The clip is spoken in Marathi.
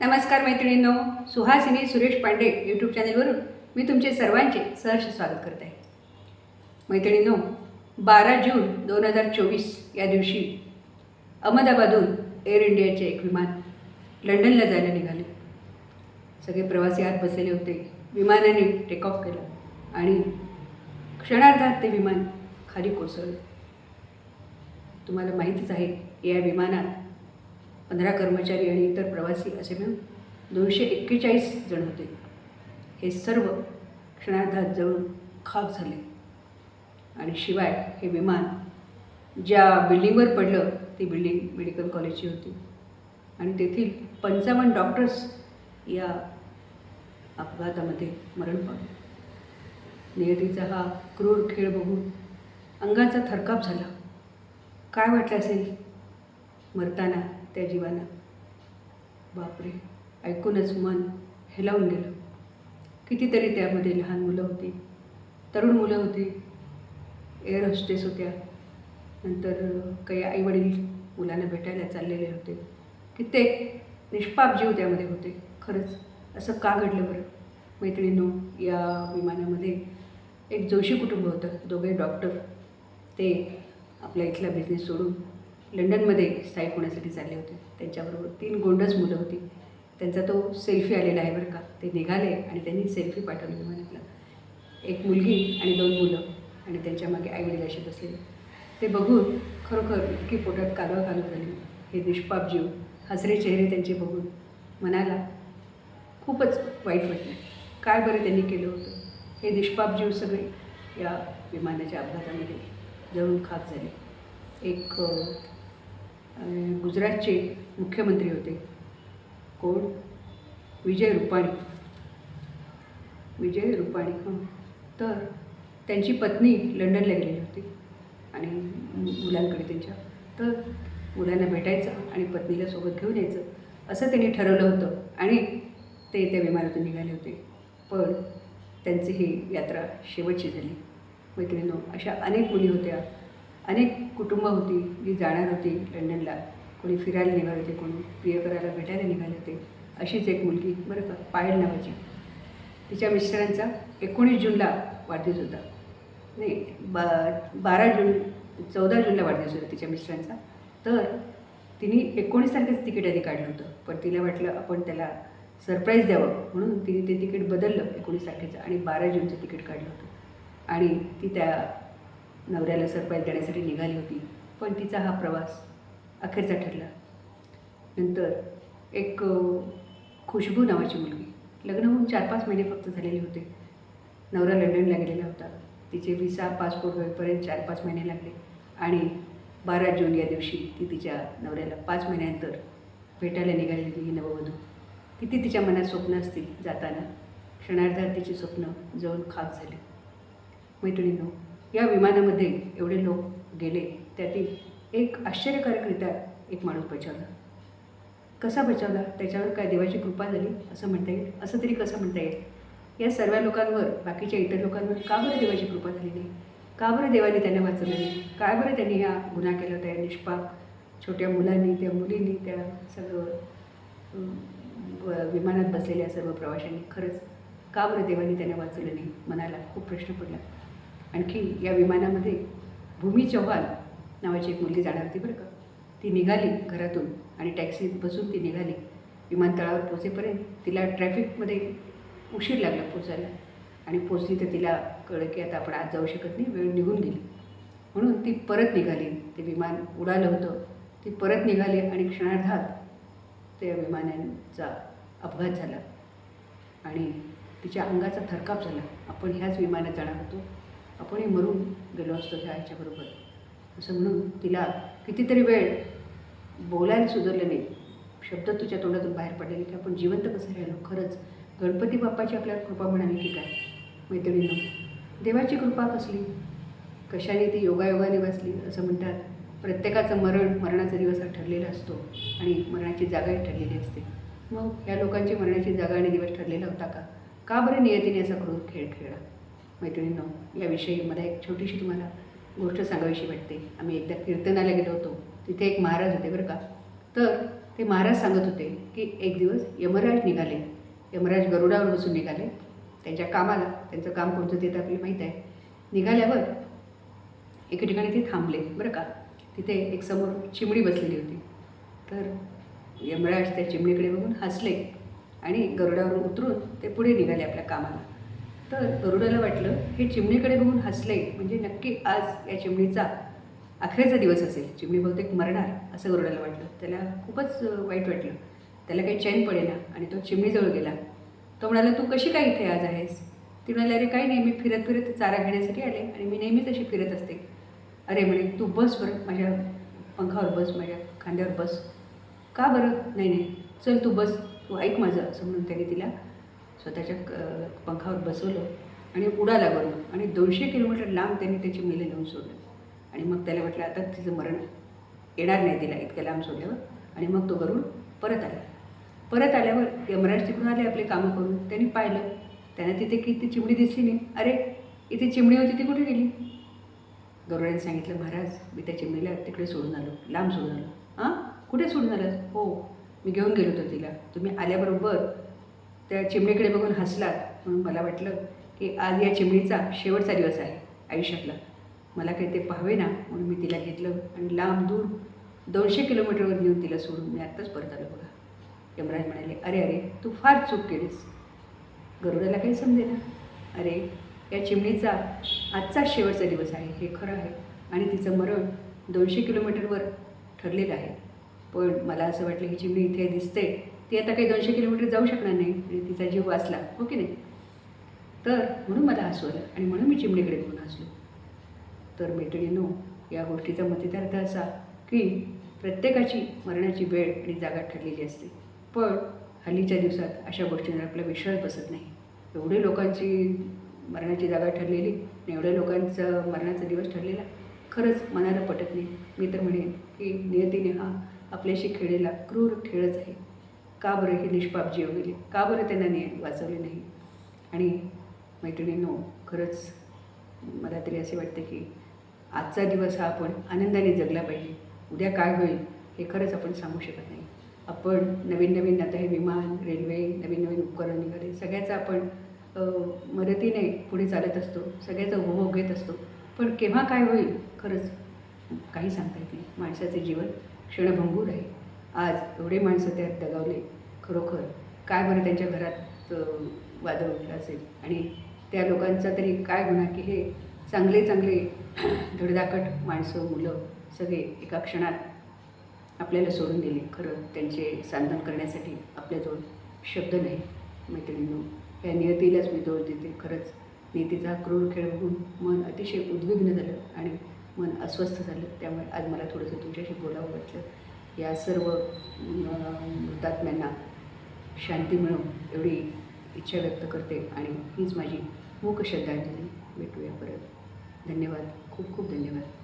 नमस्कार मैत्रिणींनो सुहासिनी सुरेश पांडे यूट्यूब चॅनेलवरून मी तुमचे सर्वांचे सहर्ष स्वागत करत आहे. मैत्रिणींनो बारा जून दोन हजार चोवीस या दिवशी अहमदाबादहून एअर इंडियाचे एक विमान लंडनला जायला निघाले. सगळे प्रवासी आत बसलेले होते विमानाने टेक ऑफ केलं आणि क्षणार्धात ते विमान खाली कोसळलं. तुम्हाला माहितीच आहे या विमानात पंधरा कर्मचारी आणि इतर प्रवासी असे मिळून दोनशे एक्केचाळीस जण होते. हे सर्व क्षणार्धात जळून खाक झाले. आणि शिवाय हे विमान ज्या बिल्डिंगवर पडलं ती बिल्डिंग मेडिकल कॉलेजची होती. आणि तेथील पंचावन्न डॉक्टर्स या अपघातामध्ये मरण पावले. नियतीचा हा क्रूर खेळ बघून अंगाचा थरकाप झाला. काय वाटलं असेल? मरताना त्या जीवाला. बापरे ऐकूनच मन हेलावून गेलं. कितीतरी त्यामध्ये लहान मुलं होती तरुण मुलं होती. एअर होस्टेस होत्या. नंतर काही आईवडील मुलांना भेटायला चाललेले होते. कित्येक निष्पाप जीव त्यामध्ये होते. खरंच असं का घडलं बरं? मैत्रिणीनो या विमानामध्ये एक जोशी कुटुंब होतं. दोघे डॉक्टर ते आपल्या इथला बिझनेस सोडून लंडनमध्ये स्थायिक होण्यासाठी चालले होते. त्यांच्याबरोबर तीन गोंडस मुलं होती. त्यांचा तो सेल्फी आलेला आहे बरं का. ते निघाले आणि त्यांनी सेल्फी पाठवली विमानातला एक मुलगी आणि दोन मुलं आणि त्यांच्या मागे आईवडील असे बसलेले. ते बघून खरोखर इतकी पोटात कालवा कालव झाली हे निष्पाप जीव हसरे चेहरे त्यांचे बघून मनाला खूपच वाईट वाटले. काय बरं त्यांनी केलं होतं? हे निष्पाप जीव सगळे या विमानाच्या अपघातामध्ये जळून खाक झाले. एक गुजरातचे मुख्यमंत्री होते. कोण? विजय रुपाणी. विजय रुपाणी हं. तर त्यांची पत्नी लंडनला गेलेली होती आणि मुलांकडे त्यांच्या. तर मुलांना भेटायचं आणि पत्नीला सोबत घेऊन यायचं असं त्यांनी ठरवलं होतं आणि ते त्या विमानातून निघाले होते. पण त्यांची ही यात्रा शेवटची झाली. मैत्रिणीनो अशा अनेक मुली होत्या अनेक कुटुंब होती जी जाणार होती लंडनला. कोणी फिरायला निघाले होते कोणी प्रियकराला भेटायला निघाले होते. अशीच एक मुलगी बरं का पायल नावाची. तिच्या मिस्टरांचा एकोणीस जूनला वाढदिवस होता. नाही बा बारा जून चौदा जूनला वाढदिवस होता तिच्या मिस्टरांचा. तर तिने एकोणीस तारखेचं तिकीट आधी काढलं होतं. पण तिला वाटलं आपण त्याला सरप्राईज द्यावं. म्हणून तिने ते तिकीट बदललं एकोणीस तारखेचं आणि बारा जूनचं तिकीट काढलं होतं. आणि ती त्या नवऱ्याला सरप्राईज देण्यासाठी निघाली होती पण तिचा हा प्रवास अखेरचा ठरला. नंतर एक खुशबू नावाची मुलगी लग्न होऊन चार पाच महिने फक्त झालेले होते. नवरा लंडनला गेलेला होता. तिचे विसा पासपोर्ट होईपर्यंत चार पाच महिने लागले आणि बारा जून या दिवशी ती तिच्या नवऱ्याला पाच महिन्यानंतर भेटायला निघालेली ही नववधू. किती तिच्या मनात स्वप्न असतील जाताना क्षणार्धात तिची स्वप्न जवळ खाक झाली. मैत्रिणींनो या विमानामध्ये एवढे लोक गेले त्यातील एक आश्चर्यकारकरित्या एक माणूस बचावला. कसा बचावला? त्याच्यावर काय देवाची कृपा झाली? असं म्हणता येईल? असं तरी कसं म्हणता येईल? या सर्व लोकांवर बाकीच्या इतर लोकांवर का बरं देवाची कृपा झाली नाही? का बरं देवाने त्यांना वाचवलं नाही? काय बरं त्यांनी हा गुन्हा केला होता या निष्पाप छोट्या मुलांनी त्या मुलींनी त्या सगळं विमानात बसलेल्या सर्व प्रवाशांनी? खरंच का बरं देवाने त्यांना वाचवलं नाही? मनाला खूप प्रश्न पडला. आणखी या विमानामध्ये भूमी चव्हाण नावाची एक मुलगी जाणार होती बरं का. ती निघाली घरातून आणि टॅक्सीत बसून ती निघाली. विमानतळावर पोचेपर्यंत तिला ट्रॅफिकमध्ये उशीर लागला पोचायला आणि पोचली तर तिला कळलं की आता आपण आज जाऊ शकत नाही वेळ निघून गेली. म्हणून ती परत निघाली. ते विमान उडालं होतं. ती परत निघाली आणि क्षणार्धात त्या विमानांचा अपघात झाला. आणि तिच्या अंगाचा थरकाप झाला. आपण ह्याच विमानात जाणार होतो. आपणही मरून गेलो असतो ह्या ह्याच्याबरोबर असं म्हणून तिला कितीतरी वेळ बोलायला सुधारलं नाही. शब्द तुझ्या तोंडातून बाहेर पडलेले की आपण जिवंत कसं राहिलो? खरंच गणपती बाप्पाची आपल्याला कृपा म्हणाली की काय? मैत्रिणीनं देवाची कृपा कसली? कशाने ती योगायोगाने वाचली असं म्हणतात. प्रत्येकाचं मरण मरणाचा दिवस हा ठरलेला असतो आणि मरणाची जागाही ठरलेली असते. मग या लोकांची मरणाची जागा आणि दिवस ठरलेला होता का? का बरं नियतीने असा क्रूर खेळ खेळला? मैत्रिणींनो याविषयी मला एक छोटीशी तुम्हाला गोष्ट सांगावीशी वाटते. आम्ही एकदा कीर्तनाला गेलो होतो. तिथे एक महाराज होते बरं का. तर ते महाराज सांगत होते की एक दिवस यमराज निघाले. यमराज गरुडावर बसून निघाले. त्यांच्या कामाला त्यांचं काम कोणतं ते तर आपल्याला माहीत आहे. निघाल्यावर एके ठिकाणी ते थांबले बरं का. तिथे एक समोर चिमणी बसलेली होती. तर यमराज त्या चिमणीकडे बघून हसले आणि गरुडावरून उतरून ते पुढे निघाले आपल्या कामाला. तर अरुणाला वाटलं हे चिमणीकडे बघून हसले म्हणजे नक्की आज या चिमणीचा अखेरचा दिवस असेल. चिमणी बहुतेक मरणार असं अरुणाला वाटलं. त्याला खूपच वाईट वाटलं. त्याला काही चैन पडेना आणि तो चिमणीजवळ गेला. तो म्हणाला तू कशी काय इथे आज आहेस? ती म्हणाली अरे काही नाही मी फिरत फिरत चारा घेण्यासाठी आले आणि मी नेहमीच अशी फिरत असते. अरे म्हणे तू बस बरं माझ्या पंखावर बस माझ्या खांद्यावर बस. का बरं? नाही नाही चल तू बस तू ऐक माझं असं म्हणून त्याने तिला स्वतःच्या क- पंखावर बसवलं आणि उडाला बरोबर आणि दोनशे किलोमीटर लांब त्यांनी त्याची मेले नेऊन सोडलं. आणि मग त्याला वाटलं आता तिचं मरण येणार नाही तिला इतक्या लांब सोडल्यावर. आणि मग तो गरुड परत आला. परत आल्यावर यमराज तिकडून आले आपले कामं करून. त्यांनी पाहिलं. त्यांना तिथे की ती चिमणी दिसली नाही. अरे इथे चिमणी होती ती कुठे गेली? गरुडाने सांगितलं महाराज मी त्या चिमणीला तिकडे सोडून आलो. लांब सोडून आलो. हां कुठे सोडून आलं हो मी घेऊन गेलो होतो तिला. तुम्ही आल्याबरोबर त्या चिमणीकडे बघून हसलात. म्हणून मला वाटलं की आज या चिमणीचा शेवटचा दिवस आहे आयुष्यातला. मला काही ते पाहावे ना म्हणून मी तिला घेतलं आणि लांब दूर दोनशे किलोमीटरवर नेऊन तिला सोडून मी आत्ताच परत आलो बघा. यमराज म्हणाले अरे अरे तू फार चूक केलीस. गरुडाला काही समजे ना. अरे या चिमणीचा आजचा शेवटचा दिवस आहे हे खरं आहे आणि तिचं मरण दोनशे किलोमीटरवर ठरलेलं आहे. पण मला असं वाटलं ही चिमणी इथे दिसते ती आता काही दोनशे किलोमीटर जाऊ शकणार नाही आणि तिचा जीव वाचला हो की नाही? तर म्हणून मला हसू आलं आणि म्हणून मी चिमणीकडे बघून हसलो. तर मैत्रिणीनो या गोष्टीचा मतितार्थ असा की प्रत्येकाची मरणाची वेळ आणि जागा ठरलेली असते. पण हल्लीच्या दिवसात अशा गोष्टींवर आपला विश्वास बसत नाही. एवढे लोकांची मरणाची जागा ठरलेली आणि एवढ्या लोकांचं मरणाचा दिवस ठरलेला खरंच मनाला पटत नाही. मी तर म्हणेन की नियतीने हा आपल्याशी खेळलेला क्रूर खेळच आहे. का बरं हे निष्पाप जीव गेले? का बरं त्यांना ने वाचवले नाही? आणि मैत्रिणींनो खरंच मला तरी असे वाटते की आजचा दिवस हा आपण आनंदाने जगला पाहिजे. उद्या काय होईल हे खरंच आपण सांगू शकत नाही. आपण नवीन नवीन आता हे विमान रेल्वे नवीन नवीन उपकरण निघाले. सगळ्याचा आपण मदतीने पुढे चालत असतो. सगळ्याचा उपभोग घेत असतो. पण केव्हा काय होईल? खरंच काही सांगता येत नाही. माणसाचे जीवन क्षणभंगूर आहे. आज एवढे माणसं त्यात दगावले खरोखर. काय बरं त्यांच्या घरात वादळ उठलं असेल? आणि त्या लोकांचा तरी काय गुन्हा की हे चांगले चांगले धडधाकट माणसं मुलं सगळे एका क्षणात आपल्याला सोडून दिले. खरं त्यांचे सांत्वन करण्यासाठी आपल्याजवळ शब्द नाही मैत्रिणींनो. या नियतीलाच मी दोष देते. खरंच नियतीचा क्रूर खेळ बघून मन अतिशय उद्विग्न झालं आणि मन अस्वस्थ झालं. त्यामुळे आज मला थोडंसं तुमच्याशी बोलावं वाटलं. या सर्व हुतात्म्यांना शांती मिळो एवढी इच्छा व्यक्त करते आणि हीच माझी मूक श्रद्धांजली भेटूया परत. धन्यवाद. खूप खूप धन्यवाद.